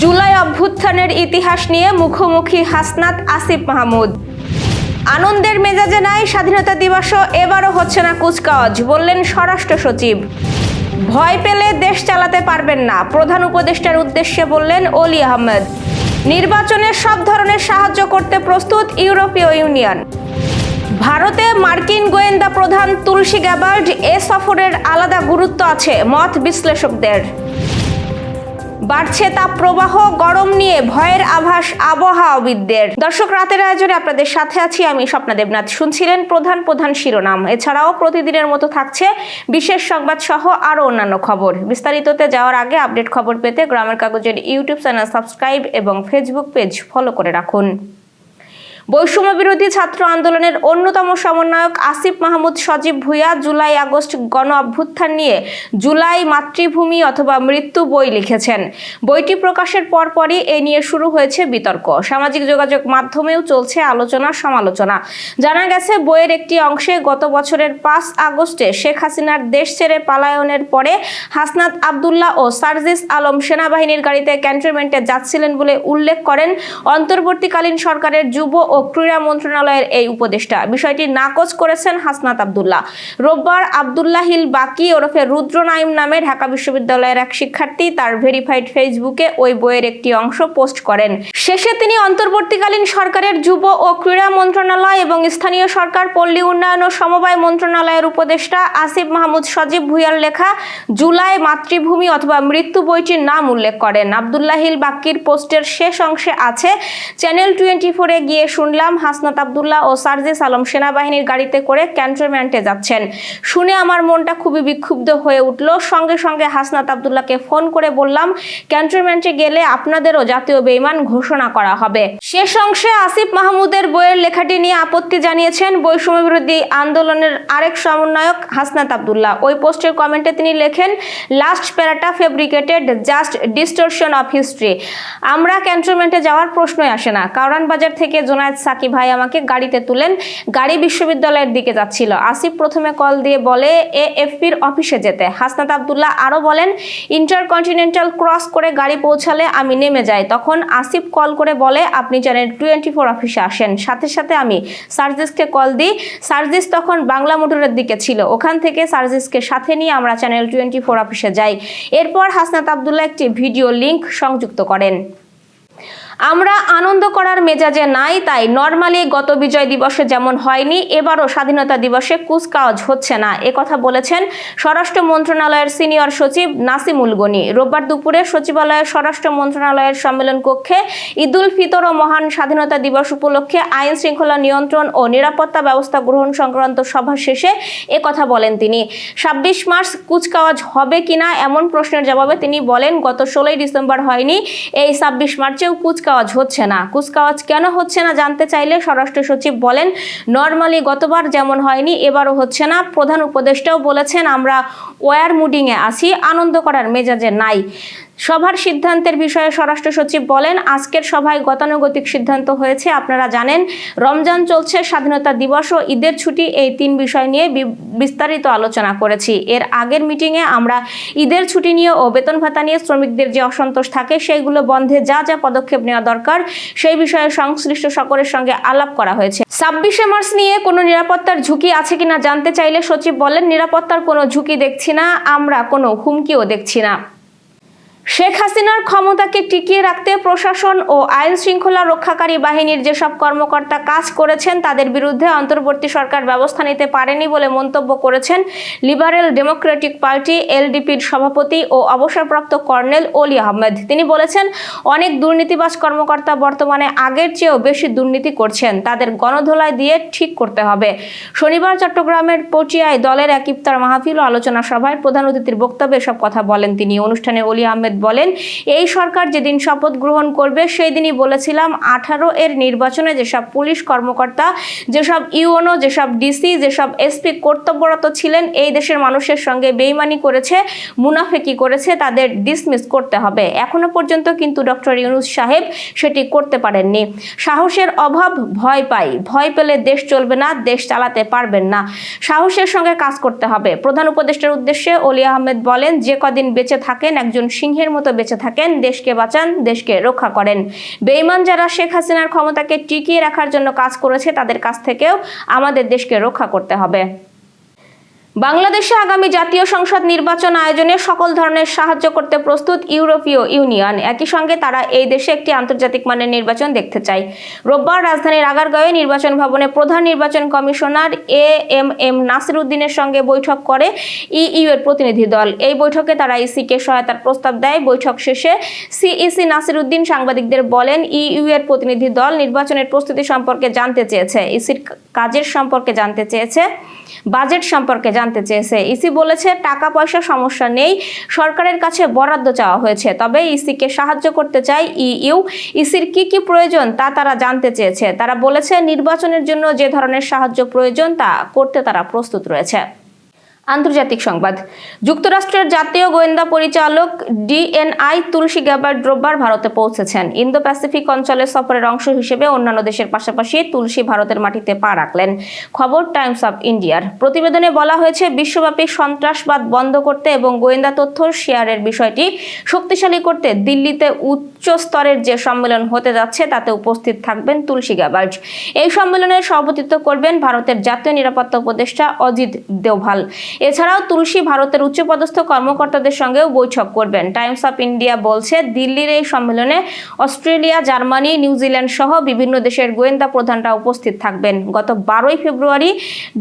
জুলাই অভ্যুত্থানের ইতিহাস নিয়ে মুখোমুখি হাসনাত আসিফ মাহমুদ। আনন্দের মেজাজে নাই স্বাধীনতা দিবসও এবারও হচ্ছে না কুচকাওয়াজ, বললেন স্বরাষ্ট্র সচিব। ভয় পেলে দেশ চালাতে পারবেন না, প্রধান উপদেষ্টার উদ্দেশ্যে বললেন অলি আহমেদ। নির্বাচনে সব ধরনের সাহায্য করতে প্রস্তুত ইউরোপীয় ইউনিয়ন। ভারতে মার্কিন গোয়েন্দা প্রধান তুলসী গ্যাবার্ড এ সফরের আলাদা গুরুত্ব আছে মত বিশ্লেষকদের। বাড়ছে তাপ প্রবাহ গরম নিয়ে ভয়ের আভাস আবহাওয়াবিদদের। দর্শক, রাতের আয়োজনে আপনাদের সাথে আছি আমি স্বপ্না দেবনাথ। শুনছিলেন প্রধান প্রধান শিরোনাম। এছাড়াও প্রতিদিনের মতো থাকছে বিশেষ সংবাদ সহ আরও অন্যান্য খবর। বিস্তারিততে যাওয়ার আগে আপডেট খবর পেতে গ্রামের কাগজের ইউটিউব চ্যানেল সাবস্ক্রাইব এবং ফেসবুক পেজ ফলো করে রাখুন। বৈষম্য বিরোধী ছাত্র আন্দোলনের অন্যতম সমন্বয়ক আসিফ মাহমুদ সজীব ভুইয়া জুলাই আগস্ট গণ অভ্যুত্থান নিয়ে জুলাই মাতৃভূমি অথবা মৃত্যু বই লিখেছেন। বইটি প্রকাশের পরপরই এ নিয়ে শুরু হয়েছে বিতর্ক। সামাজিক যোগাযোগ মাধ্যমেও চলছে আলোচনা, সমালোচনা। জানা গেছে, বইয়ের একটি অংশে গত বছরের পাঁচ আগস্টে শেখ হাসিনার দেশ ছেড়ে পালায়নের পরে হাসনাত আবদুল্লাহ ও সার্জিস আলম সেনাবাহিনীর গাড়িতে ক্যান্টনমেন্টে যাচ্ছিলেন বলে উল্লেখ করেন। অন্তর্বর্তীকালীন সরকারের যুব ও ক্রীড়া মন্ত্রণালয়ের এই উপদেষ্টা। বিষয়টি নাকচ করেছেন হাসনাত আবদুল্লাহ। রোববার আবদুল্লাহিল বাকি ওরফে রুদ্র নাইম নামে ঢাকা বিশ্ববিদ্যালয়ের এক শিক্ষার্থী তার ভেরিফাইড ফেসবুকে ওই বইয়ের একটি অংশ পোস্ট করেন। শেষে তিনি অন্তর্বর্তীকালীন সরকারের যুব ও ক্রীড়া মন্ত্রণালয় এবং স্থানীয় সরকার, পল্লী উন্নয়ন ও সমবায় মন্ত্রণালয়ের উপদেষ্টা আসিফ মাহমুদ সজীব ভুইয়ার লেখা জুলাই মাতৃভূমি অথবা মৃত্যু বইটির নাম উল্লেখ করেন। আবদুল্লাহিল বাক্কির পোস্টের শেষ অংশে আছে, চ্যানেল টোয়েন্টি ফোরে গিয়ে শুনলাম হাসনাত আবদুল্লাহ ও সার্জিস আলম সেনাবাহিনীর গাড়িতে করে ক্যান্টনমেন্টে যাচ্ছেন। শুনে আমার মনটা খুবই বিক্ষুব্ধ হয়ে উঠল। সঙ্গে সঙ্গে হাসনাত আবদুল্লাহকে ফোন করে বললাম, ক্যান্টনমেন্টে গেলে আপনাদেরও জাতীয় বেইমান ঘোষণা করা হবে। শেষ অংশে আসিফ মাহমুদের বইয়ের লেখাটি নিয়ে আপত্তি জানিয়েছেন বৈষম্য বিরোধী আন্দোলনের আরেক সমন্বয়ক হাসনাত আবদুল্লাহ। ওই পোস্টের কমেন্টে তিনি লেখেন, last প্যারাটা fabricated, just distortion of history. আমরা ক্যান্টনমেন্টে যাওয়ার প্রশ্নই আসে না। কারণ বাজার থেকে জোনায়েদ সাকি ভাই আমাকে গাড়িতে তুলেন। গাড়ি বিশ্ববিদ্যালয়ের দিকে যাচ্ছিল। আসিফ প্রথমে কল দিয়ে বলে এ এফপির অফিসে যেতে। হাসনাত আবদুল্লাহ আরও বলেন, ইন্টারকন্টিনেন্টাল ক্রস করে গাড়ি পৌঁছালে আমি নেমে যাই। তখন আসিফ কল করে বলে, আপনি চ্যানেল টোয়েন্টি ফোর অফিসে আসেন। সাথে সাথে আমি সার্জিসকে কল দিই। সার্জিস তখন বাংলা মোটরের দিকে ছিল। ওখান থেকে সার্জিসকে সাথে নিয়ে আমরা চ্যানেল টোয়েন্টি ফোর অফিসে যাই। এরপর হাসনাত আবদুল্লাহ একটি ভিডিও লিংক সংযুক্ত করেন। আমরা আনন্দ করার মেজাজে নাই, তাই নর্মালি গত বিজয় দিবসে যেমন হয়নি, এবারও স্বাধীনতা দিবসে কুচকাওয়াজ হচ্ছে না। কথা বলেছেন স্বরাষ্ট্র মন্ত্রণালয়ের সিনিয়র সচিব নাসিমুল গনি রোববার দুপুরে সচিবালয়ের স্বরাষ্ট্র মন্ত্রণালয়ের সম্মেলন কক্ষে ঈদুল ফিতর ও মহান স্বাধীনতা দিবস উপলক্ষে আইন শৃঙ্খলা নিয়ন্ত্রণ ও নিরাপত্তা ব্যবস্থা গ্রহণ সংক্রান্ত সভা শেষে কথা বলেন তিনি। ছাব্বিশ মার্চ কুচকাওয়াজ হবে কিনা এমন প্রশ্নের জবাবে তিনি বলেন, গত ষোলোই ডিসেম্বর হয়নি, এই ছাব্বিশ মার্চেও কুচকাওয়াজ হচ্ছে না। কুচকাওয়াজ কেন হচ্ছে না জানতে চাইলে স্বরাষ্ট্র সচিব বলেন, নর্মালি গতবার যেমন হয়নি, এবারও হচ্ছে না। প্রধান উপদেষ্টাও বলেছেন, আমরা ওয়ার মুডিংয়ে আছি, আনন্দ করার মেজাজে নাই। সভার সিদ্ধান্তের বিষয়ে স্বরাষ্ট্র সচিব বলেন, আজকের সভায় গতানুগতিক সিদ্ধান্ত হয়েছে। আপনারা জানেন, রমজান চলছে, স্বাধীনতা দিবস ও ঈদের ছুটি এই তিন বিষয় নিয়ে বিস্তারিত আলোচনা করেছি। এর আগের মিটিংয়ে আমরা ঈদের ছুটি নিয়ে ও বেতন ভাতা নিয়ে শ্রমিকদের যে অসন্তোষ থাকে, সেইগুলো বন্ধে যা যা পদক্ষেপ নেওয়া দরকার, সেই বিষয়ে সংশ্লিষ্ট সকলের সঙ্গে আলাপ করা হয়েছে। ছাব্বিশে মার্চ নিয়ে কোনো নিরাপত্তার ঝুঁকি আছে কিনা জানতে চাইলে সচিব বলেন, নিরাপত্তার কোনো ঝুঁকি দেখছি না, আমরা কোনো হুমকিও দেখছি না। শেখ হাসিনার ক্ষমতাকে টিকিয়ে রাখতে প্রশাসন ও আইন শৃঙ্খলা রক্ষাকারী বাহিনীর যেসব কর্মকর্তা কাজ করেছেন, তাদের বিরুদ্ধে অন্তর্বর্তী সরকার ব্যবস্থা নিতে পারেনি বলে মন্তব্য করেছেন লিবারেল ডেমোক্রেটিক পার্টি এলডিপির সভাপতি ও অবসরপ্রাপ্ত কর্নেল অলি আহমেদ। তিনি বলেছেন, অনেক দুর্নীতিবাজ কর্মকর্তা বর্তমানে আগের চেয়েও বেশি দুর্নীতি করছেন। তাদের গণধোলাই দিয়ে ঠিক করতে হবে। শনিবার চট্টগ্রামের পটিয়ায় দলের এক ইফতার মাহফিল ও আলোচনা সভায় প্রধান অতিথির বক্তব্যে সব কথা বলেন তিনি। অনুষ্ঠানে অলি আহমেদ বলেন, এই সরকার যেদিন শপথ গ্রহণ করবে সেই দিনই বলেছিলাম আঠারো এর নির্বাচনে যেসব পুলিশ কর্মকর্তা, যেসব ইউএনও, যেসব ডিসি, যেসব এসপি কর্তব্যরত ছিলেন, এই দেশের মানুষের সঙ্গে বেইমানি করেছে, মুনাফেকি করেছে, তাদের ডিসমিস করতে হবে। এখনও পর্যন্ত কিন্তু ডক্টর ইউনুস সাহেব সেটি করতে পারেননি। সাহসের অভাব ভয় পাই ভয় পেলে দেশ চলবে না, দেশ চালাতে পারবেন না। সাহসের সঙ্গে কাজ করতে হবে। প্রধান উপদেষ্টার উদ্দেশ্যে অলি আহমেদ বলেন, যে কদিন বেঁচে থাকেন একজন সিংহের মতো বেঁচে থাকেন, দেশকে বাঁচান, দেশকে রক্ষা করেন। বেইমান যারা শেখ হাসিনার ক্ষমতাকে টিকিয়ে রাখার জন্য কাজ করেছে, তাদের কাছ থেকেও আমাদের দেশকে রক্ষা করতে হবে। বাংলাদেশে আগামী জাতীয় সংসদ নির্বাচন আয়োজনে সকল ধরনের সাহায্য করতে প্রস্তুত ইউরোপীয় ইউনিয়ন। একই সঙ্গে তারা এই দেশে একটি আন্তর্জাতিক মানের নির্বাচন দেখতে চায়। রোববার রাজধানীর আগারগাঁওয়ে নির্বাচন ভবনে প্রধান নির্বাচন commissioner A M M Nasir উদ্দিনের সঙ্গে বৈঠক করে ইইউ এর প্রতিনিধি দল। এই বৈঠকে তারা ইসিকে সহায়তার প্রস্তাব দেয়। বৈঠক শেষে সিইসি নাসির উদ্দিন সাংবাদিকদের বলেন ইইউ এর প্রতিনিধি দল নির্বাচনের প্রস্তুতি সম্পর্কে জানতে চেয়েছে। ইসির কাজের সম্পর্কে জানতে চেয়েছে, বাজেট সম্পর্কে জানতে চেয়েছে। ইসি বলেছে টাকা পয়সা সমস্যা নেই, সরকারের কাছে বরাদ্দ চাওয়া হয়েছে, তবে ইসিকে সাহায্য করতে চাই ইইউ ইসির কি কি প্রয়োজন তা তারা জানতে চেয়েছে। তারা বলেছে, নির্বাচনের জন্য যে ধরনের সাহায্য প্রয়োজন তা করতে তারা প্রস্তুত রয়েছে। আন্তর্জাতিক সংবাদ। যুক্তরাষ্ট্রের জাতীয় গোয়েন্দা পরিচালক ডিএনআই তুলসী গ্যাবার্ড রোববার ভারতে পৌঁছেছেন। ইন্দো প্যাসিফিক অঞ্চলের সফরের অংশ হিসেবে অন্যান্য দেশের পাশাপাশি তুলসী ভারতের মাটিতে পা রাখলেন। খবর টাইমস অফ ইন্ডিয়ার। প্রতিবেদনে বলা হয়েছে, বিশ্বব্যাপী সন্ত্রাসবাদ বন্ধ করতে এবং গোয়েন্দা তথ্য শেয়ারের বিষয়টি শক্তিশালী করতে দিল্লিতে উচ্চ স্তরের যে সম্মেলন হতে যাচ্ছে, তাতে উপস্থিত থাকবেন তুলসী গ্যাবার্ড এই সম্মেলনের সভাপতিত্ব করবেন ভারতের জাতীয় নিরাপত্তা উপদেষ্টা অজিত দেওভাল। এছাড়াও তুলসী ভারতের উচ্চপদস্থ কর্মকর্তাদের সঙ্গেও বৈঠক করবেন। টাইমস অফ ইন্ডিয়া বলছে, দিল্লির এই সম্মেলনে অস্ট্রেলিয়া, জার্মানি নিউজিল্যান্ড সহ বিভিন্ন দেশের গোয়েন্দা প্রধানরা উপস্থিত থাকবেন। গত বারোই ফেব্রুয়ারি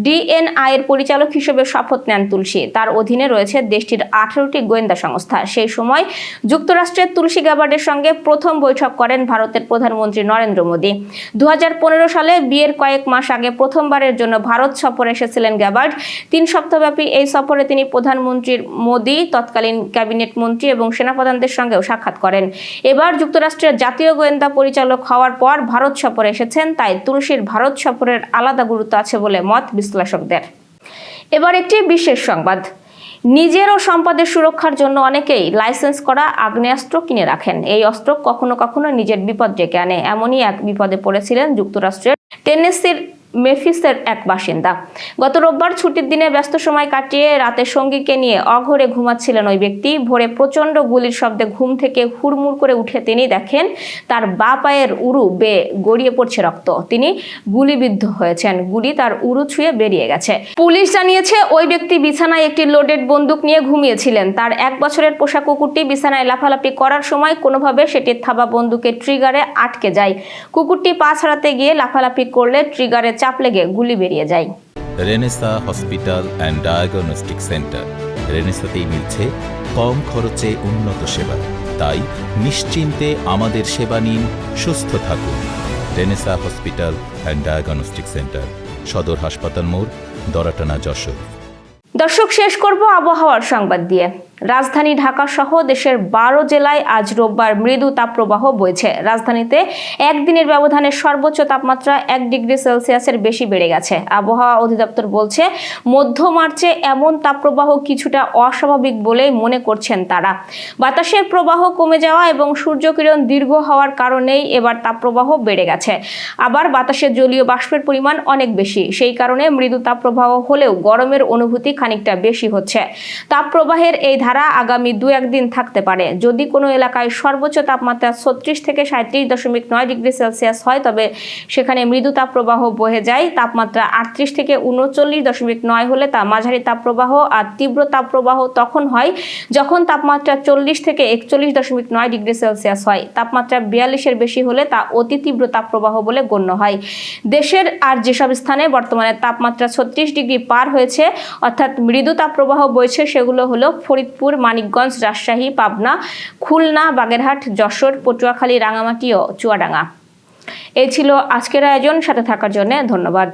ডিএনআই এর পরিচালক হিসেবে শপথ নেন তুলসী। তার অধীনে রয়েছে দেশটির আঠারোটি গোয়েন্দা সংস্থা। সেই সময় যুক্তরাষ্ট্রের তুলসী গ্যাবার্ডের সঙ্গে প্রথম বৈঠক করেন ভারতের প্রধানমন্ত্রী নরেন্দ্র মোদী। দু হাজার পনেরো সালে বিয়ের কয়েক মাস আগে প্রথমবারের জন্য ভারত সফরে এসেছিলেন গ্যাবার্ড তিন সপ্তাহব্যাপী এই সফরে তিনি প্রধানমন্ত্রীর মোদী, তৎকালীন ক্যাবিনেট মন্ত্রী এবং সেনাপ্রধানদের সঙ্গেও সাক্ষাৎ করেন। এবার যুক্তরাষ্ট্রের জাতীয় গোয়েন্দা পরিচালক হওয়ার পর ভারত সফরে এসেছেন, তাই তুলসীর ভারত সফরের আলাদা গুরুত্ব আছে বলে মত বিশ্লেষকদের। এবার একটি বিশেষ সংবাদ। নিজের ও সম্পদের সুরক্ষার জন্য অনেকেই লাইসেন্স করা আগ্নেয়াস্ত্র কিনে রাখেন। এই অস্ত্র কখনো কখনো নিজের বিপদ ডেকে আনে। এমনই এক বিপদে পড়েছিলেন যুক্তরাষ্ট্রের টেনেসির মেফিসের এক বাসিন্দা। গত রোববার ছুটির দিনে ব্যস্ত সময় কাটিয়ে রাতে সঙ্গীকে নিয়ে অঘরে ঘুমাচ্ছিলেন ওই ব্যক্তি। ভোরে প্রচণ্ড গুলির শব্দে ঘুম থেকে হুড়মুড় করে উঠে তিনি দেখেন, তার বা পায়ের উরু বে গড়িয়ে পড়ছে রক্ত। তিনি গুলিবিদ্ধ হয়েছেন। গুলি তার উরু ছুঁয়ে বেরিয়ে গেছে। পুলিশ জানিয়েছে, ওই ব্যক্তি বিছানায় একটি লোডেড বন্দুক নিয়ে ঘুমিয়েছিলেন। তার এক বছরের পোষা কুকুরটি বিছানায় লাফালাফি করার সময় কোনোভাবে সেটির থাবা বন্দুকের ট্রিগারে আটকে যায়। কুকুরটি পা ছাড়াতে গিয়ে লাফালাফি করলে ট্রিগারে চাপ লেগে গুলি বেরিয়ে যায়। Renaissance hospital and diagnostic centre. রেনেসাতেই মিলছে কম খরচে উন্নত সেবা। তাই নিশ্চিন্তে আমাদের সেবা নিন সুস্থ থাকুন। Renaissance hospital and diagnostic centre সদর হাসপাতাল মোড় দরাটানা যশোর। দর্শক শেষ করব আবহাওয়ার সংবাদ দিয়ে। রাজধানী ঢাকা সহ দেশের বারো জেলায় আজ রোববার মৃদু তাপপ্রবাহ বইছে। রাজধানীতে একদিনের ব্যবধানে সর্বোচ্চ তাপমাত্রা এক ডিগ্রি সেলসিয়াসের বেশি বেড়ে গেছে। আবহাওয়া অধিদপ্তর বলছে, মধ্য মার্চে এমন তাপপ্রবাহ কিছুটা অস্বাভাবিক বলেই মনে করছেন তারা। বাতাসের প্রবাহ কমে যাওয়া এবং সূর্যকিরণ দীর্ঘ হওয়ার কারণেই এবার তাপপ্রবাহ বেড়ে গেছে। আবার বাতাসে জলীয় বাষ্পের পরিমাণ অনেক বেশি। সেই কারণে মৃদু তাপপ্রবাহ হলেও গরমের অনুভূতি খানিকটা বেশি হচ্ছে। তাপপ্রবাহের এই ধারা আগামী দু একদিন থাকতে পারে। যদি কোনো এলাকায় সর্বোচ্চ তাপমাত্রা ছত্রিশ থেকে সাঁত্রিশ দশমিক নয় ডিগ্রি সেলসিয়াস হয়, তবে সেখানে মৃদু তাপপ্রবাহ বহে যায়। তাপমাত্রা আটত্রিশ থেকে উনচল্লিশ দশমিক নয় হলে তা মাঝারি তাপপ্রবাহ আর তীব্র তাপপ্রবাহ তখন হয় যখন তাপমাত্রা চল্লিশ থেকে একচল্লিশ দশমিক নয় ডিগ্রি সেলসিয়াস হয়। তাপমাত্রা বিয়াল্লিশের বেশি হলে তা অতি তীব্র তাপপ্রবাহ বলে গণ্য হয়। দেশের আর যেসব স্থানে বর্তমানে তাপমাত্রা ছত্রিশ ডিগ্রি পার হয়েছে, অর্থাৎ মৃদু তাপপ্রবাহ বইছে, সেগুলো হলো ফরিদপুর মানিকগঞ্জ, রাজশাহী, পাবনা, খুলনা, বাগেরহাট, যশোর, পটুয়াখালী রাঙামাটি ও চুয়াডাঙ্গা। এই ছিল আজকের আয়োজন। সাথে থাকার জন্য ধন্যবাদ।